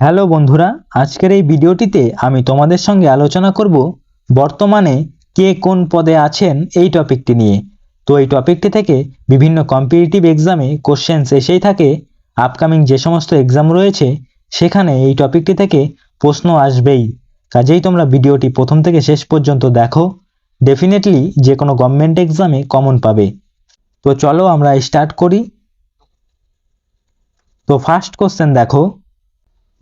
Hello বন্ধুরা, আজকের এই ভিডিওটিতে আমি তোমাদের সঙ্গে আলোচনা করব বর্তমানে কে কোন পদে আছেন এই টপিকটি নিয়ে। তো এই টপিকটি থেকে বিভিন্ন কম্পিটিটিভ এক্সামে কোশ্চেন্স এসেই থাকে আপকামিং যে সমস্ত এক্সাম রয়েছে, সেখানে এই টপিকটি থেকে প্রশ্ন আসবেই। কাজেই তোমরা ভিডিওটি প্রথম থেকে শেষ পর্যন্ত দেখো ডেফিনেটলি যে কোনো গভর্নমেন্ট এক্সামে কমন পাবে। তো চলো আমরা স্টার্ট করি। তো ফার্স্ট কোশ্চেন দেখো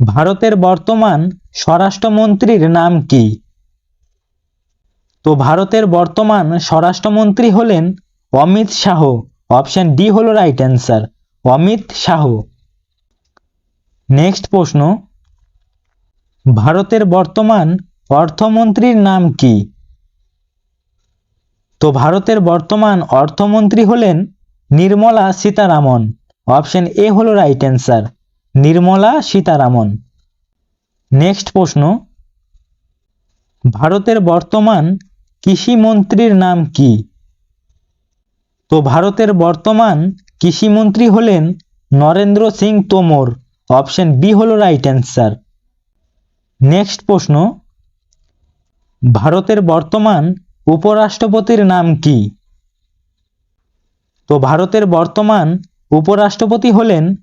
ভারতের বর্তমান স্বরাষ্ট্রমন্ত্রীর নাম কি? তো ভারতের বর্তমান স্বরাষ্ট্রমন্ত্রী হলেন অমিত শাহ। অপশন ডি হলো right answer Amit Shah. Next প্রশ্ন, ভারতের বর্তমান অর্থমন্ত্রীর নাম কি? তো ভারতের বর্তমান অর্থমন্ত্রী হলেন নির্মলা সীতারামন। অপশন এ হলো right answer Nirmala Sitharaman. Next প্রশ্ন। ভারতের বর্তমান কৃষিমন্ত্রীর নাম কি? তো ভারতের বর্তমান কৃষিমন্ত্রী হলেন নরেন্দ্র সিং তোমর। অপশন বি হল রাইট অ্যান্সার। নেক্সট প্রশ্ন। ভারতের বর্তমান উপরাষ্ট্রপতির নাম কি? তো ভারতের বর্তমান উপরাষ্ট্রপতি হলেন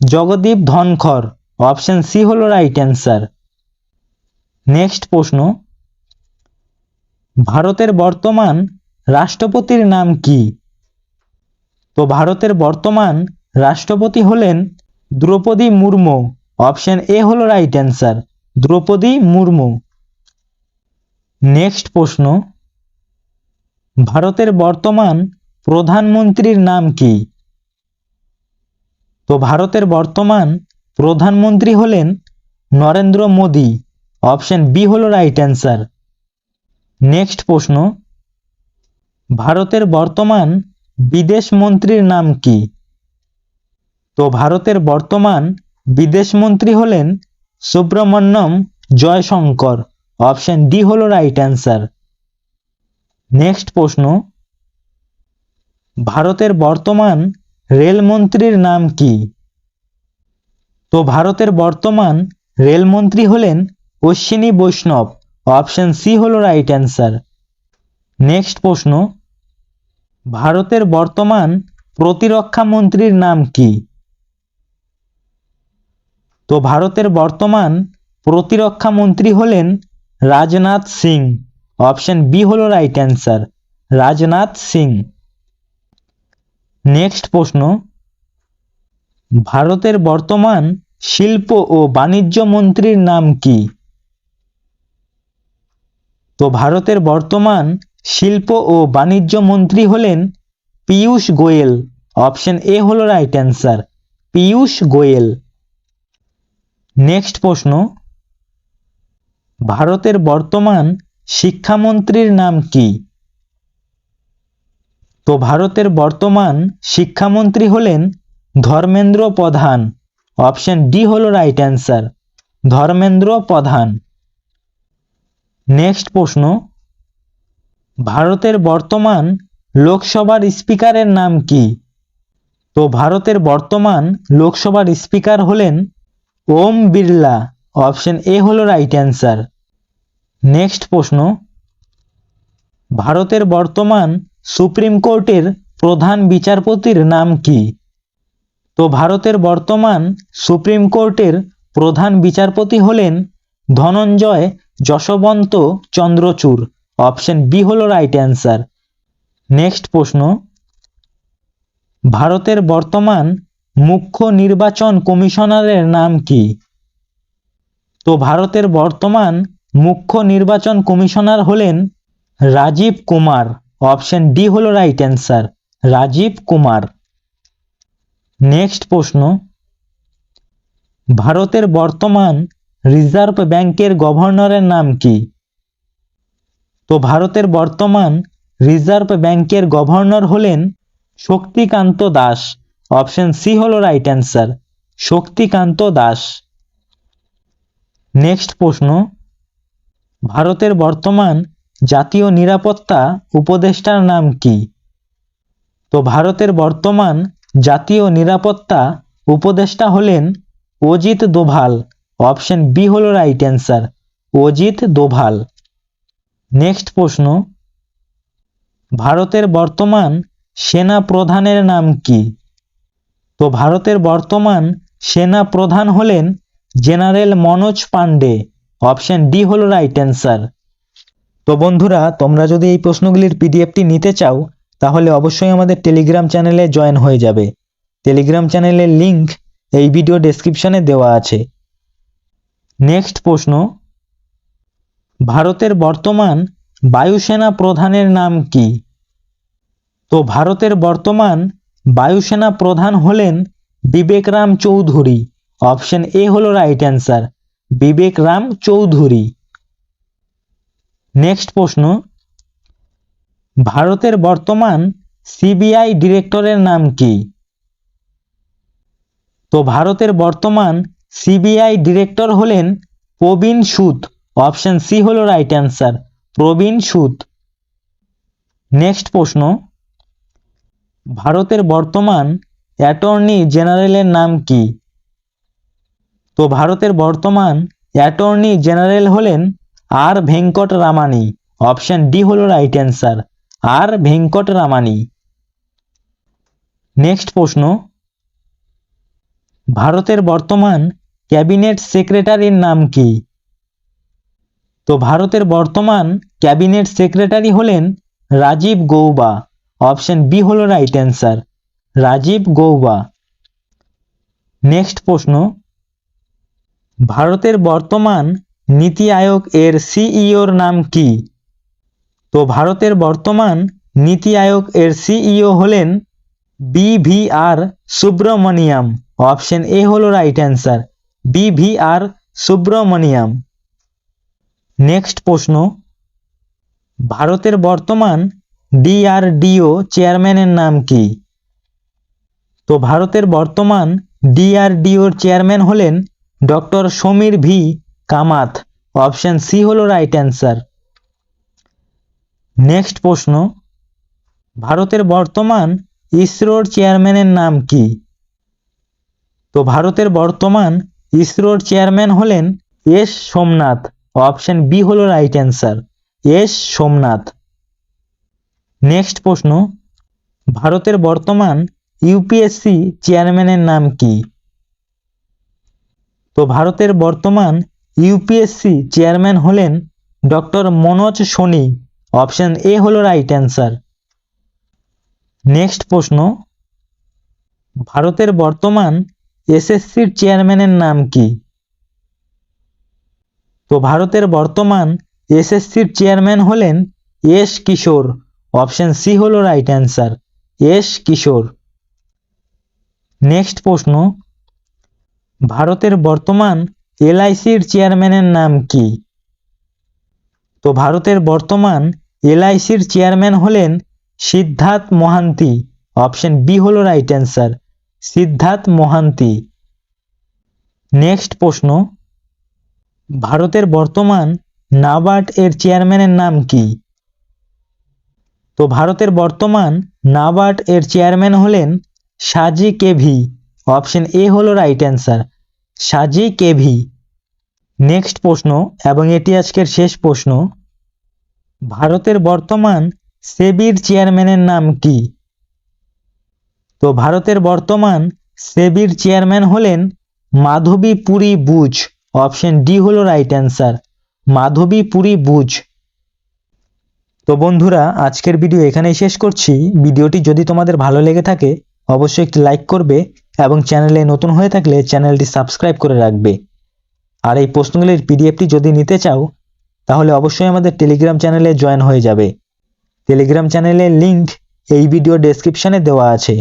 জগদীপ ধনখর অপশন সি হলো রাইট অ্যান্সার নেক্সট প্রশ্ন, ভারতের বর্তমান রাষ্ট্রপতির নাম কি? তো ভারতের বর্তমান রাষ্ট্রপতি হলেন দ্রৌপদী মুর্মু অপশন এ হলো right answer Droupadi Murmu. Next প্রশ্ন, ভারতের বর্তমান প্রধানমন্ত্রীর নাম কি? তো ভারতের বর্তমান প্রধানমন্ত্রী হলেন নরেন্দ্র মোদী। অপশন বি হলো রাইট অ্যান্সার। নেক্সট প্রশ্ন। ভারতের বর্তমান বিদেশ মন্ত্রীর নাম কি? তো ভারতের বর্তমান বিদেশ মন্ত্রী হলেন সুব্রমণ্যম জয়শঙ্কর। অপশন ডি হলো রাইট অ্যান্সার। নেক্সট প্রশ্ন। ভারতের বর্তমান রেলমন্ত্রীর নাম কি? তো ভারতের বর্তমান রেলমন্ত্রী হলেন অশ্বিনী বৈষ্ণব। অপশন সি হলো রাইট অ্যান্সার নেক্সট প্রশ্ন, ভারতের বর্তমান প্রতিরক্ষা মন্ত্রীর নাম কি? তো ভারতের বর্তমান প্রতিরক্ষা মন্ত্রী হলেন রাজনাথ সিং। অপশন বি হলো right answer Rajnath Singh. Next প্রশ্ন, ভারতের বর্তমান শিল্প ও বাণিজ্য মন্ত্রীর নাম কি? তো ভারতের বর্তমান শিল্প ও বাণিজ্য মন্ত্রী হলেন পীয়ূষ গোয়েল। অপশন এ হলো right answer Piyush Goyal. Next প্রশ্ন, ভারতের বর্তমান শিক্ষামন্ত্রীর নাম কি? তো ভারতের বর্তমান শিক্ষামন্ত্রী হলেন ধর্মেন্দ্র প্রধান। অপশন ডি হলো right answer Dharmendra Pradhan. Next প্রশ্ন, ভারতের বর্তমান লোকসভার স্পিকারের নাম কি? তো ভারতের বর্তমান লোকসভার স্পিকার হলেন ওম বিড়লা, অপশন এ হলো রাইট অ্যান্সার নেক্সট প্রশ্ন, ভারতের বর্তমান সুপ্রিম কোর্টের প্রধান বিচারপতির নাম কি? তো ভারতের বর্তমান সুপ্রিম কোর্টের প্রধান বিচারপতি হলেন ধনঞ্জয় যশবন্ত চন্দ্রচূড়। অপশন বি হলো রাইট অ্যান্সার। নেক্সট প্রশ্ন। ভারতের বর্তমান মুখ্য নির্বাচন কমিশনারের নাম কি? তো ভারতের বর্তমান মুখ্য নির্বাচন কমিশনার হলেন রাজীব কুমার। অপশন ডি হলো right answer Rajiv Kumar. Next প্রশ্ন, ভারতের বর্তমান রিজার্ভ ব্যাংকের গভর্নরের নাম কি? তো ভারতের বর্তমান রিজার্ভ ব্যাংকের গভর্নর হলেন শক্তিকান্ত দাস। অপশন সি হলো right answer Shaktikanta Das. Next প্রশ্ন, ভারতের বর্তমান জাতীয় নিরাপত্তা উপদেষ্টার নাম কি? তো ভারতের বর্তমান জাতীয় নিরাপত্তা উপদেষ্টা হলেন অজিত দোভাল। অপশন বি হলো right answer Ajit Doval. Next প্রশ্ন, ভারতের বর্তমান সেনা প্রধানের নাম কি? তো ভারতের বর্তমান সেনা প্রধান হলেন general Manoj Pande. Option D হলো রাইট অ্যান্সার তো বন্ধুরা, তোমরা যদি এই প্রশ্নগুলির পিডিএফটি নিতে চাও, তাহলে অবশ্যই আমাদের টেলিগ্রাম চ্যানেলে জয়েন হয়ে যাবে। টেলিগ্রাম চ্যানেলের লিংক এই ভিডিও ডেসক্রিপশনে দেওয়া আছে। নেক্সট প্রশ্ন। ভারতের বর্তমান বায়ুসেনা প্রধানের নাম কি? তো ভারতের বর্তমান বায়ুসেনা প্রধান হলেন বিবেক রাম চৌধুরী। অপশন এ হলো right answer Vivek Ram Chaudhari. Next প্রশ্ন, ভারতের বর্তমান সিবিআই ডিরেক্টরের নাম কি? তো ভারতের বর্তমান সিবিআই ডিরেক্টর হলেন প্রবীণ সুদ, অপশন সি হলো right answer Praveen Sood. Next প্রশ্ন, ভারতের বর্তমান অ্যাটর্নি জেনারেলের নাম কি? তো ভারতের বর্তমান অ্যাটর্নি জেনারেল হলেন R Venkat Ramani. Option D হলো right answer R Venkat Ramani. Next প্রশ্ন। ভারতের বর্তমান ক্যাবিনেট সেক্রেটারির নাম কি? তো ভারতের বর্তমান ক্যাবিনেট সেক্রেটারি হলেন রাজীব গৌবা। অপশন বি হল right answer Rajiv Gauba. Next প্রশ্ন। ভারতের বর্তমান নীতি আয়োগ এর সিইওর নাম কি? তো ভারতের বর্তমান নীতি আয়োগ এর সিইও হলেন বিভিআর সুব্রমণিয়াম। অপশন এ হলো right answer BVR Subrahmanyam. Next প্রশ্ন, ভারতের বর্তমান ডিআরডিও চেয়ারম্যানের নাম কি? তো ভারতের বর্তমান ডিআরডিওর চেয়ারম্যান হলেন doctor Samir V Kamat. Option C হলো রাইট অ্যান্সার নেক্সট প্রশ্ন, ভারতের বর্তমান ইসরোর চেয়ারম্যানের নাম কি? তো ভারতের বর্তমান ইসরোর চেয়ারম্যান হলেন এস সোমনাথ। অপশন বি হলো right answer S Somanath. Next প্রশ্ন, ভারতের বর্তমান ইউপিএসসি চেয়ারম্যানের নাম কি? তো ভারতের বর্তমান ইউপিএসসি চেয়ারম্যান হলেন doctor Manoj Soni. Option A হলো রাইট অ্যান্সার। নেক্সট প্রশ্ন। ভারতের বর্তমান এসএসসির চেয়ারম্যানের নাম কি? তো ভারতের বর্তমান এসএসসির চেয়ারম্যান হলেন এস কিশোর। অপশন সি হলো right answer. S Kishore. Next প্রশ্ন। ভারতের বর্তমান এলআইসির চেয়ারম্যানের নাম কি? তো ভারতের বর্তমান এলআইসির চেয়ারম্যান হলেন সিদ্ধার্থ মোহান্তি। অপশন বি হলো right answer Siddhartha Mohanty. Next প্রশ্ন, ভারতের বর্তমান নাবার্ড এর চেয়ারম্যানের নাম কি? তো ভারতের বর্তমান নাবার্ড এর চেয়ারম্যান হলেন সাজি কেভি। অপশন এ হলো right answer Saji KV. Next প্রশ্ন এবং এটি আজকের শেষ প্রশ্ন। ভারতের বর্তমান সেবির চেয়ারম্যানের নাম কি? তো ভারতের বর্তমান সেবির চেয়ারম্যান হলেন মাধবী পুরী বুচ অপশন ডি হলো রাইট অ্যান্সার মাধবী পুরী বুচ তো বন্ধুরা, আজকের ভিডিও এখানেই শেষ করছি। ভিডিওটি যদি তোমাদের ভালো লেগে থাকে, অবশ্যই একটি লাইক করবে। এবং চ্যানেলে নতুন হয়ে থাকলে চ্যানেলটি সাবস্ক্রাইব করে রাখবে। আর এই প্রশ্নগুলির পিডিএফটি যদি নিতে চাও, তাহলে অবশ্যই আমাদের টেলিগ্রাম চ্যানেলে জয়েন হয়ে যাবে। টেলিগ্রাম চ্যানেলের লিঙ্ক এই ভিডিও ডেসক্রিপশানে দেওয়া আছে।